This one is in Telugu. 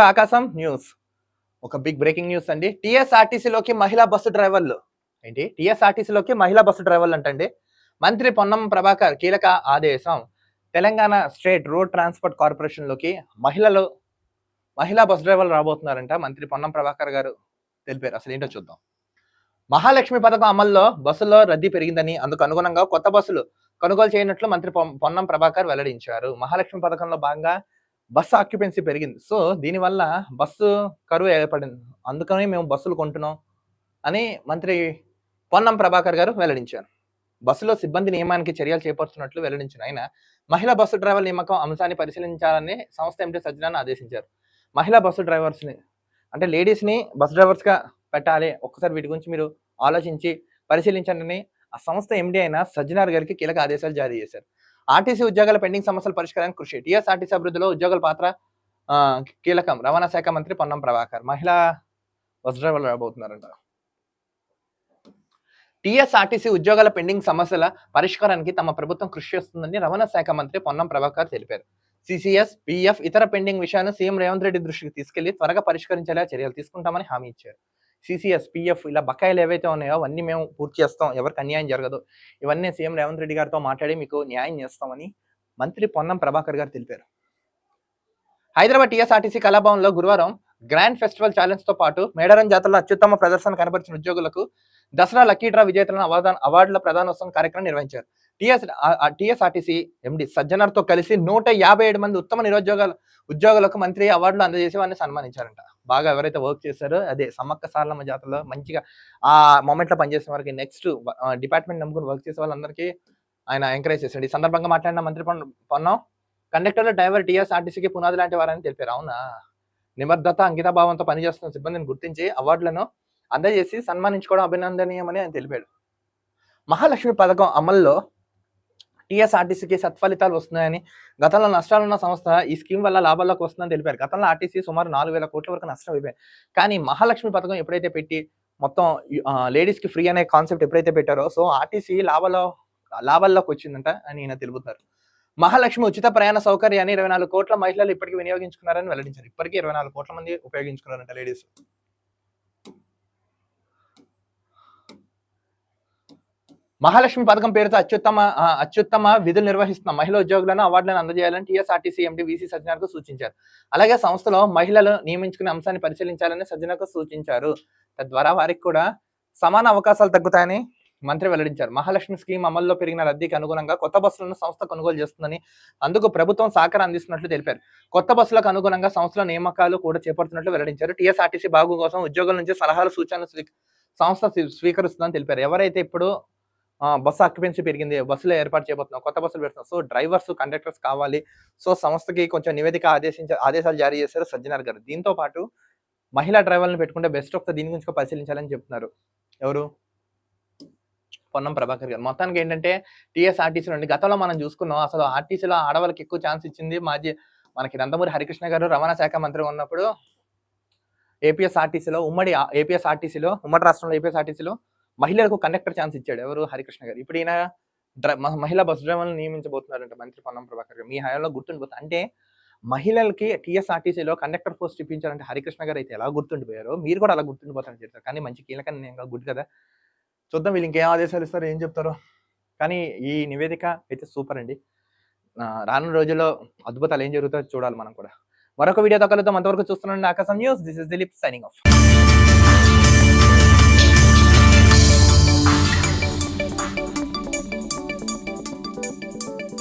టు ఆకాశం న్యూస్. ఒక బిగ్ బ్రేకింగ్ న్యూస్ అండి. టీఎస్ఆర్టీసీలోకి మహిళా బస్సు డ్రైవర్లు. ఏంటి? టీఎస్ఆర్టీసీలోకి మహిళా బస్సు డ్రైవర్లు అంటండి. మంత్రి పొన్నం ప్రభాకర్ కీలక ఆదేశం. తెలంగాణ స్టేట్ రోడ్ ట్రాన్స్పోర్ట్ కార్పొరేషన్లోకి మహిళలు మహిళా బస్ డ్రైవర్లు రాబోతున్నారంట మంత్రి పొన్నం ప్రభాకర్ గారు. తెలిపారు. అసలు ఏంటో చూద్దాం. మహాలక్ష్మి పథకం అమల్లో బస్సుల్లో రద్దీ పెరిగిందని అందుకు అనుగుణంగా కొత్త బస్సులు కొనుగోలు చేయనట్లు మంత్రి పొన్నం ప్రభాకర్ వెల్లడించారు. మహాలక్ష్మి పథకంలో భాగంగా బస్సు ఆక్యుపెన్సీ పెరిగింది. సో దీనివల్ల బస్సు కరువు ఏర్పడింది. అందుకని మేము బస్సులు కొంటున్నాం అని మంత్రి పొన్నం ప్రభాకర్ గారు వెల్లడించారు. బస్సులో సిబ్బంది నియమానికి చర్యలు చేపడుతున్నట్లు వెల్లడించిన ఆయన మహిళా బస్సు డ్రైవర్ నియామకం అంశాన్ని పరిశీలించాలని సంస్థ ఎంపీ సజ్జనాన్ని ఆదేశించారు. మహిళా బస్సు డ్రైవర్స్ని అంటే లేడీస్ని బస్ డ్రైవర్స్గా పెట్టాలి. ఒక్కసారి వీటి గురించి మీరు ఆలోచించి పరిశీలించండి ఆ సంస్థ ఎండి అయిన సజ్జనార్ గారికి కీలక ఆదేశాలు జారీ చేశారు. ఆర్టీసీ ఉద్యోగాల పెండింగ్ సమస్యల పరిష్కారానికి కృషి టీఎస్ఆర్టీసీ అభివృద్ధిలో ఉద్యోగుల పాత్ర కీలకం. రవాణా శాఖ మంత్రి పొన్నం ప్రభాకర్. మహిళా బస్ డ్రైవర్లు రాబోతున్నారంట. టీఎస్ఆర్టీసీ ఉద్యోగాల పెండింగ్ సమస్యల పరిష్కారానికి తమ ప్రభుత్వం కృషి చేస్తుందని రవాణా శాఖ మంత్రి పొన్నం ప్రభాకర్ తెలిపారు. సిసిఎస్ పిఎఫ్ ఇతర పెండింగ్ విషయాలను సీఎం రేవంత్ రెడ్డి దృష్టికి తీసుకెళ్ళి త్వరగా పరిష్కరించేలా చర్యలు తీసుకుంటామని హామీ ఇచ్చారు. సిసిఎస్ పిఎఫ్ ఇలా బకాయిలు ఏవైతే ఉన్నాయో అవన్నీ మేము పూర్తి చేస్తాం. ఎవరికి అన్యాయం జరగదు. ఇవన్నీ సీఎం రేవంత్ రెడ్డి గారితో మాట్లాడి మీకు న్యాయం చేస్తామని మంత్రి పొన్నం ప్రభాకర్ గారు తెలిపారు. హైదరాబాద్ టీఎస్ఆర్టీసీ కళాభవన్లో గురువారం గ్రాండ్ ఫెస్టివల్ ఛాలెంజ్తో పాటు మేడారం జాతరలో అత్యుత్తమ ప్రదర్శన కనబరిచిన ఉద్యోగులకు దసరా లక్కీ డ్రా విజేతలను అవార్డు అవార్డుల ప్రధానోత్సవం కార్యక్రమం నిర్వహించారు. టీఎస్ టీఎస్ఆర్టీసీ ఎండి సజ్జనర్తో కలిసి నూట యాభై ఏడు మంది ఉత్తమ నిరుద్యోగాల ఉద్యోగులకు మంత్రి అవార్డులు అందజేసి వారిని సన్మానించారంట. బాగా ఎవరైతే వర్క్ చేశారో అదే సమ్మక్క సారలమ్మ జాతరలో మంచిగా ఆ మూమెంట్లో పనిచేసిన వారికి నెక్స్ట్ డిపార్ట్మెంట్ నమ్ముకుని వర్క్ చేసే వాళ్ళందరికీ ఆయన ఎంకరేజ్ చేశాడు. ఈ సందర్భంగా మాట్లాడిన మంత్రి పొన్న పొన్నం కండక్టర్ డ్రైవర్ టీఎస్ఆర్టీసీకి పునాది లాంటి వారని తెలిపారు. అవునా? నిబద్ధత అంకితభావంతో పనిచేస్తున్న సిబ్బందిని గుర్తించి అవార్డులను అందజేసి సన్మానించుకోవడం అభినందనీయమని ఆయన తెలిపాడు. మహాలక్ష్మి పథకం అమల్లో టీఎస్ఆర్టీసీకి సత్ఫలితాలు వస్తున్నాయని గతంలో నష్టాలున్న సంస్థ ఈ స్కీమ్ వల్ల లాభాల్లోకి వస్తుందని తెలిపారు. గతంలో ఆర్టీసీ సుమారు నాలుగు వేల కోట్ల వరకు నష్టం అయిపోయింది. కానీ మహాలక్ష్మి పథకం ఎప్పుడైతే పెట్టి మొత్తం లేడీస్కి ఫ్రీ అనే కాన్సెప్ట్ ఎప్పుడైతే పెట్టారో సో ఆర్టీసీ లాభాల్లో లాభాల్లోకి వచ్చిందంట అని ఈయన తెలుపుతారు మహాలక్ష్మి ఉచిత ప్రయాణ సౌకర్యాన్ని ఇరవై నాలుగు కోట్ల మహిళలు ఇప్పటికీ వినియోగించుకున్నారని వెల్లడించారు. ఇప్పటికీ ఇరవై నాలుగు కోట్ల మంది ఉపయోగించుకున్నారంట లేడీస్ మహాలక్ష్మి పథకం పేరుతో అత్యుత్తమ అత్యుత్తమ విధులు నిర్వహిస్తున్న మహిళా ఉద్యోగులను అవార్డులను అందజేయాలని టీఎస్ఆర్టీసీ ఎండి వీసీ సజ్జనార్కు సూచించారు. అలాగే సంస్థలో మహిళలు నియమించుకునే అంశాన్ని పరిశీలించాలని సజ్జనకు సూచించారు. తద్వారా వారికి కూడా సమాన అవకాశాలు తగ్గుతాయని మంత్రి వెల్లడించారు. మహాలక్ష్మి స్కీమ్ అమల్లో పెరిగిన రద్దీకి అనుగుణంగా కొత్త బస్సులను సంస్థ కొనుగోలు చేస్తుందని అందుకు ప్రభుత్వం సహకారం అందిస్తున్నట్లు తెలిపారు. కొత్త బస్సులకు అనుగుణంగా సంస్థల నియామకాలు కూడా చేపడుతున్నట్లు వెల్లడించారు. టీఎస్ఆర్టీసీ బాగు కోసం ఉద్యోగుల నుంచి సలహాలు సూచనలు సంస్థ స్వీకరిస్తుందని తెలిపారు. ఎవరైతే ఇప్పుడు బస్సు ఆక్యుపెన్సీ పెరిగింది. బస్సులో ఏర్పాటు చేయబోతున్నాం. కొత్త బస్సులు పెడుతున్నాం. సో డ్రైవర్స్ కండక్టర్స్ కావాలి. సో సంస్థకి కొంచెం నివేదిక ఆదేశించ ఆదేశాలు జారీ చేశారు సజ్జనార్ గారు. దీంతో పాటు మహిళా డ్రైవర్లను పెట్టుకుంటే బెస్ట్ ఆఫ్ ద దీని గురించి పరిశీలించాలని చెప్తున్నారు. ఎవరు? పొన్నం ప్రభాకర్ గారు. మొత్తానికి ఏంటంటే టీఎస్ఆర్టీసీ నుండి గతంలో మనం చూసుకున్నాం అసలు ఆర్టీసీలో ఆడవాళ్ళకి ఎక్కువ ఛాన్స్ ఇచ్చింది మాజీ మనకి నందమూరి హరికృష్ణ గారు రవాణా శాఖ మంత్రిగా ఉన్నప్పుడు ఏపీఎస్ఆర్టీసీలో ఉమ్మడి ఏపీఎస్ఆర్టీసీలో ఉమ్మడి రాష్ట్రంలో ఏపీఎస్ఆర్టీసీలో మహిళలకు కండక్టర్ ఛాన్స్ ఇచ్చాడు ఎవరు? హరికృష్ణ గారు. ఇప్పుడు ఈయన మ- మహిళా బస్ డ్రైవర్లను నియమించబోతున్నారంట మంత్రి పొన్నం ప్రభాకర్ గారు. మీ హయాంలో గుర్తుండిపోతుంది అంటే మహిళలకి టీఎస్ఆర్టీసీలో కండక్టర్ పోస్ట్ ఇప్పించారంటే హరికృష్ణ గారు అయితే ఎలా గుర్తుండిపోయారో? మీరు కూడా అలా గుర్తుండిపోతారని చెప్తారు. కానీ మంచి కీలక గుడ్ కదా. చూద్దాం వీళ్ళు ఇంకేం ఆదేశాలు ఇస్తారో ఏం చెప్తారో. కానీ ఈ నివేదిక అయితే సూపర్ అండి. రానున్న రోజుల్లో అద్భుతాలు ఏం జరుగుతాయో చూడాలి మనం కూడా. మరొక వీడియోతో కలుద్దాం. అంతవరకు చూస్తున్నాండి Aakasam news. This is Dilip signing off.